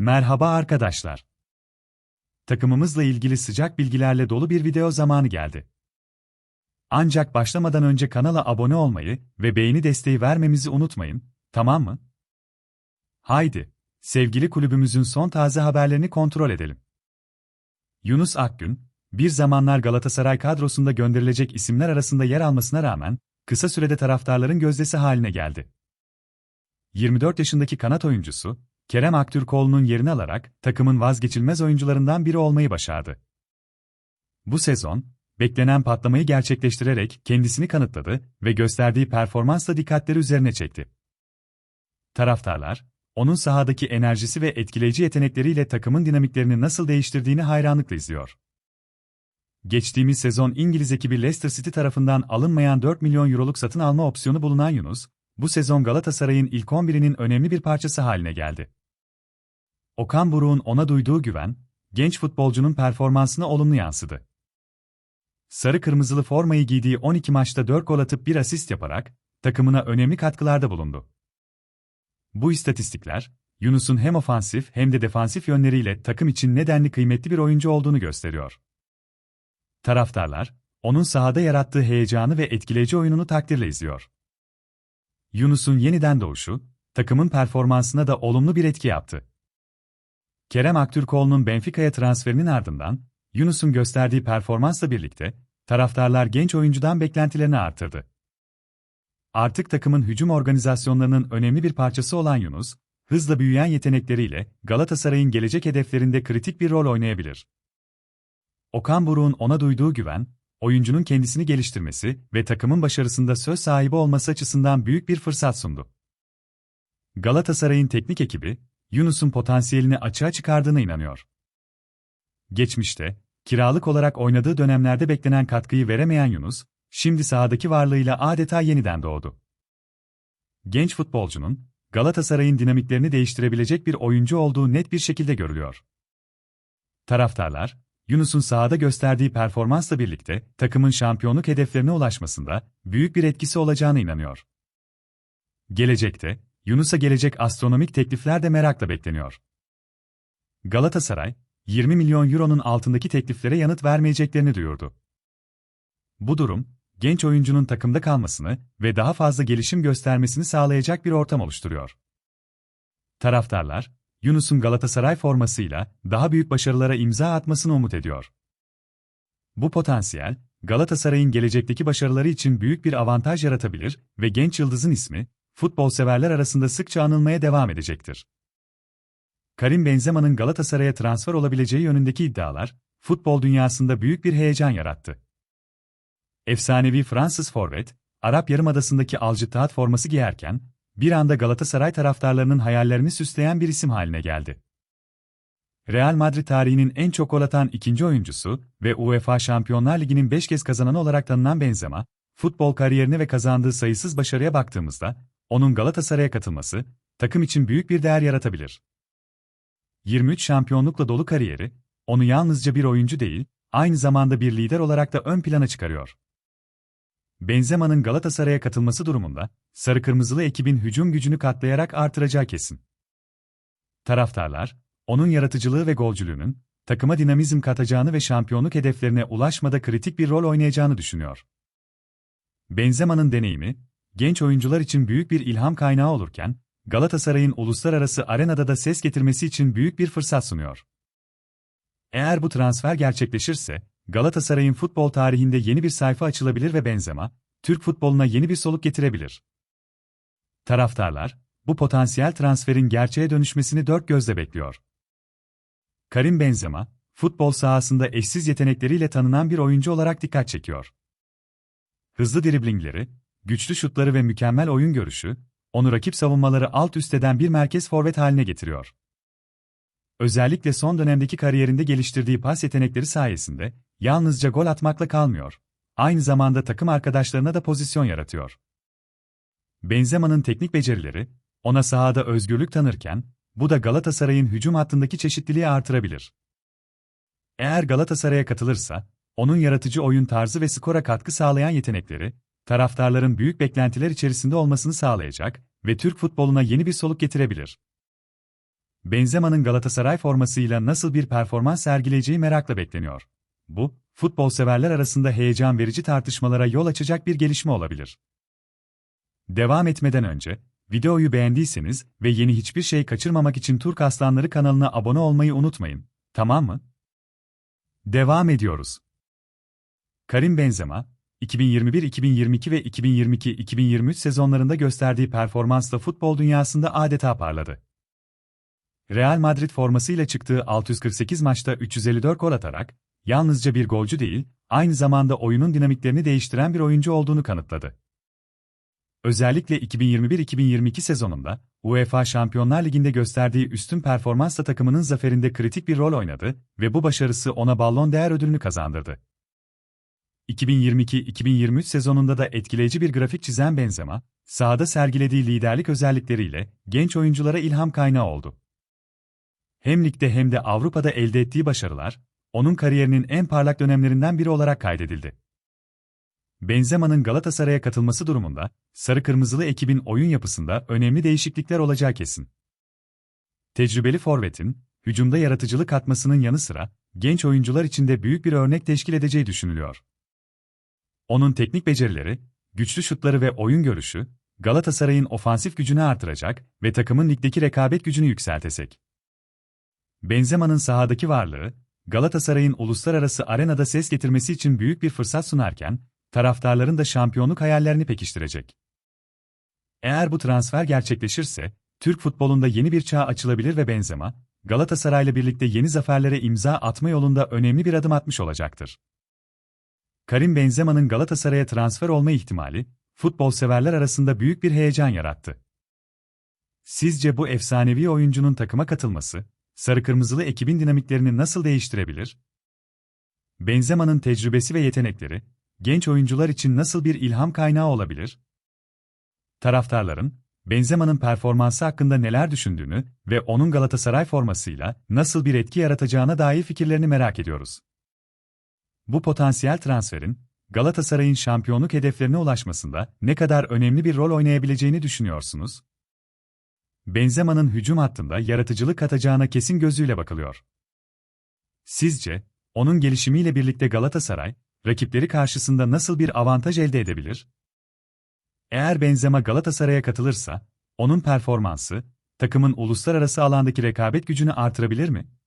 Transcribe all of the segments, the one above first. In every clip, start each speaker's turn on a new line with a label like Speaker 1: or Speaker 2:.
Speaker 1: Merhaba arkadaşlar. Takımımızla ilgili sıcak bilgilerle dolu bir video zamanı geldi. Ancak başlamadan önce kanala abone olmayı ve beğeni desteği vermemizi unutmayın, tamam mı? Haydi, sevgili kulübümüzün son taze haberlerini kontrol edelim. Yunus Akgün, bir zamanlar Galatasaray kadrosunda gönderilecek isimler arasında yer almasına rağmen, kısa sürede taraftarların gözdesi haline geldi. 24 yaşındaki kanat oyuncusu, Kerem Aktürkoğlu'nun yerini alarak takımın vazgeçilmez oyuncularından biri olmayı başardı. Bu sezon, beklenen patlamayı gerçekleştirerek kendisini kanıtladı ve gösterdiği performansla dikkatleri üzerine çekti. Taraftarlar, onun sahadaki enerjisi ve etkileyici yetenekleriyle takımın dinamiklerini nasıl değiştirdiğini hayranlıkla izliyor. Geçtiğimiz sezon İngiliz ekibi Leicester City tarafından alınmayan 4 milyon euroluk satın alma opsiyonu bulunan Yunus, bu sezon Galatasaray'ın ilk 11'inin önemli bir parçası haline geldi. Okan Buruk'un ona duyduğu güven, genç futbolcunun performansına olumlu yansıdı. Sarı kırmızılı formayı giydiği 12 maçta 4 gol atıp bir asist yaparak takımına önemli katkılarda bulundu. Bu istatistikler, Yunus'un hem ofansif hem de defansif yönleriyle takım için nedenli kıymetli bir oyuncu olduğunu gösteriyor. Taraftarlar, onun sahada yarattığı heyecanı ve etkileyici oyununu takdirle izliyor. Yunus'un yeniden doğuşu, takımın performansına da olumlu bir etki yaptı. Kerem Aktürkoğlu'nun Benfica'ya transferinin ardından, Yunus'un gösterdiği performansla birlikte, taraftarlar genç oyuncudan beklentilerini artırdı. Artık takımın hücum organizasyonlarının önemli bir parçası olan Yunus, hızla büyüyen yetenekleriyle Galatasaray'ın gelecek hedeflerinde kritik bir rol oynayabilir. Okan Buruk'un ona duyduğu güven, oyuncunun kendisini geliştirmesi ve takımın başarısında söz sahibi olması açısından büyük bir fırsat sundu. Galatasaray'ın teknik ekibi, Yunus'un potansiyelini açığa çıkardığına inanıyor. Geçmişte, kiralık olarak oynadığı dönemlerde beklenen katkıyı veremeyen Yunus, şimdi sahadaki varlığıyla adeta yeniden doğdu. Genç futbolcunun, Galatasaray'ın dinamiklerini değiştirebilecek bir oyuncu olduğu net bir şekilde görülüyor. Taraftarlar, Yunus'un sahada gösterdiği performansla birlikte takımın şampiyonluk hedeflerine ulaşmasında büyük bir etkisi olacağına inanıyor. Gelecekte, Yunus'a gelecek astronomik teklifler de merakla bekleniyor. Galatasaray, 20 milyon euronun altındaki tekliflere yanıt vermeyeceklerini duyurdu. Bu durum, genç oyuncunun takımda kalmasını ve daha fazla gelişim göstermesini sağlayacak bir ortam oluşturuyor. Taraftarlar, Yunus'un Galatasaray formasıyla daha büyük başarılara imza atmasını umut ediyor. Bu potansiyel, Galatasaray'ın gelecekteki başarıları için büyük bir avantaj yaratabilir ve genç yıldızın ismi, futbol severler arasında sıkça anılmaya devam edecektir. Karim Benzema'nın Galatasaray'a transfer olabileceği yönündeki iddialar, futbol dünyasında büyük bir heyecan yarattı. Efsanevi Fransız forvet, Arap Yarımadası'ndaki Al forması giyerken, bir anda Galatasaray taraftarlarının hayallerini süsleyen bir isim haline geldi. Real Madrid tarihinin en çok gol atan ikinci oyuncusu ve UEFA Şampiyonlar Ligi'nin 5 kez kazananı olarak tanınan Benzema, futbol kariyerine ve kazandığı sayısız başarıya baktığımızda, onun Galatasaray'a katılması, takım için büyük bir değer yaratabilir. 23 şampiyonlukla dolu kariyeri, onu yalnızca bir oyuncu değil, aynı zamanda bir lider olarak da ön plana çıkarıyor. Benzema'nın Galatasaray'a katılması durumunda, sarı kırmızılı ekibin hücum gücünü katlayarak artıracağı kesin. Taraftarlar, onun yaratıcılığı ve golcülüğünün, takıma dinamizm katacağını ve şampiyonluk hedeflerine ulaşmada kritik bir rol oynayacağını düşünüyor. Benzema'nın deneyimi, genç oyuncular için büyük bir ilham kaynağı olurken, Galatasaray'ın uluslararası arenada da ses getirmesi için büyük bir fırsat sunuyor. Eğer bu transfer gerçekleşirse, Galatasaray'ın futbol tarihinde yeni bir sayfa açılabilir ve Benzema, Türk futboluna yeni bir soluk getirebilir. Taraftarlar, bu potansiyel transferin gerçeğe dönüşmesini dört gözle bekliyor. Karim Benzema, futbol sahasında eşsiz yetenekleriyle tanınan bir oyuncu olarak dikkat çekiyor. Hızlı driblingleri, güçlü şutları ve mükemmel oyun görüşü, onu rakip savunmaları alt üst eden bir merkez forvet haline getiriyor. Özellikle son dönemdeki kariyerinde geliştirdiği pas yetenekleri sayesinde, yalnızca gol atmakla kalmıyor, aynı zamanda takım arkadaşlarına da pozisyon yaratıyor. Benzema'nın teknik becerileri, ona sahada özgürlük tanırken, bu da Galatasaray'ın hücum hattındaki çeşitliliği artırabilir. Eğer Galatasaray'a katılırsa, onun yaratıcı oyun tarzı ve skora katkı sağlayan yetenekleri, taraftarların büyük beklentiler içerisinde olmasını sağlayacak ve Türk futboluna yeni bir soluk getirebilir. Benzema'nın Galatasaray formasıyla nasıl bir performans sergileyeceği merakla bekleniyor. Bu, futbol severler arasında heyecan verici tartışmalara yol açacak bir gelişme olabilir. Devam etmeden önce, videoyu beğendiyseniz ve yeni hiçbir şey kaçırmamak için Turk Aslanları kanalına abone olmayı unutmayın, tamam mı? Devam ediyoruz. Karim Benzema, 2021-2022 ve 2022-2023 sezonlarında gösterdiği performansla futbol dünyasında adeta parladı. Real Madrid formasıyla çıktığı 648 maçta 354 gol atarak, yalnızca bir golcü değil, aynı zamanda oyunun dinamiklerini değiştiren bir oyuncu olduğunu kanıtladı. Özellikle 2021-2022 sezonunda, UEFA Şampiyonlar Ligi'nde gösterdiği üstün performansla takımının zaferinde kritik bir rol oynadı ve bu başarısı ona Ballon d'Or ödülünü kazandırdı. 2022-2023 sezonunda da etkileyici bir grafik çizen Benzema, sahada sergilediği liderlik özellikleriyle genç oyunculara ilham kaynağı oldu. Hem ligde hem de Avrupa'da elde ettiği başarılar, onun kariyerinin en parlak dönemlerinden biri olarak kaydedildi. Benzema'nın Galatasaray'a katılması durumunda, sarı kırmızılı ekibin oyun yapısında önemli değişiklikler olacağı kesin. Tecrübeli forvetin, hücumda yaratıcılık katmasının yanı sıra, genç oyuncular için de büyük bir örnek teşkil edeceği düşünülüyor. Onun teknik becerileri, güçlü şutları ve oyun görüşü, Galatasaray'ın ofansif gücünü artıracak ve takımın ligdeki rekabet gücünü yükseltecek. Benzema'nın sahadaki varlığı, Galatasaray'ın uluslararası arenada ses getirmesi için büyük bir fırsat sunarken, taraftarların da şampiyonluk hayallerini pekiştirecek. Eğer bu transfer gerçekleşirse, Türk futbolunda yeni bir çağ açılabilir ve Benzema, Galatasaray'la birlikte yeni zaferlere imza atma yolunda önemli bir adım atmış olacaktır. Karim Benzema'nın Galatasaray'a transfer olma ihtimali, futbol severler arasında büyük bir heyecan yarattı. Sizce bu efsanevi oyuncunun takıma katılması, sarı kırmızılı ekibin dinamiklerini nasıl değiştirebilir? Benzema'nın tecrübesi ve yetenekleri, genç oyuncular için nasıl bir ilham kaynağı olabilir? Taraftarların, Benzema'nın performansı hakkında neler düşündüğünü ve onun Galatasaray formasıyla nasıl bir etki yaratacağına dair fikirlerini merak ediyoruz. Bu potansiyel transferin, Galatasaray'ın şampiyonluk hedeflerine ulaşmasında ne kadar önemli bir rol oynayabileceğini düşünüyorsunuz? Benzema'nın hücum hattında yaratıcılık katacağına kesin gözüyle bakılıyor. Sizce, onun gelişimiyle birlikte Galatasaray, rakipleri karşısında nasıl bir avantaj elde edebilir? Eğer Benzema Galatasaray'a katılırsa, onun performansı, takımın uluslararası alandaki rekabet gücünü artırabilir mi?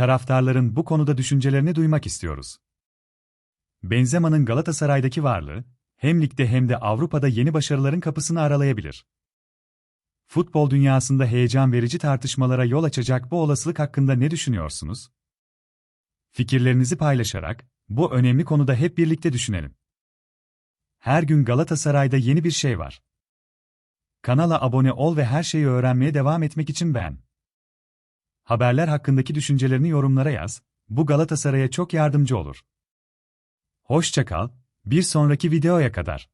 Speaker 1: Taraftarların bu konuda düşüncelerini duymak istiyoruz. Benzema'nın Galatasaray'daki varlığı, hem ligde hem de Avrupa'da yeni başarıların kapısını aralayabilir. Futbol dünyasında heyecan verici tartışmalara yol açacak bu olasılık hakkında ne düşünüyorsunuz? Fikirlerinizi paylaşarak, bu önemli konuda hep birlikte düşünelim. Her gün Galatasaray'da yeni bir şey var. Kanala abone ol ve her şeyi öğrenmeye devam etmek için beğen. Haberler hakkındaki düşüncelerini yorumlara yaz, bu Galatasaray'a çok yardımcı olur. Hoşçakal, bir sonraki videoya kadar.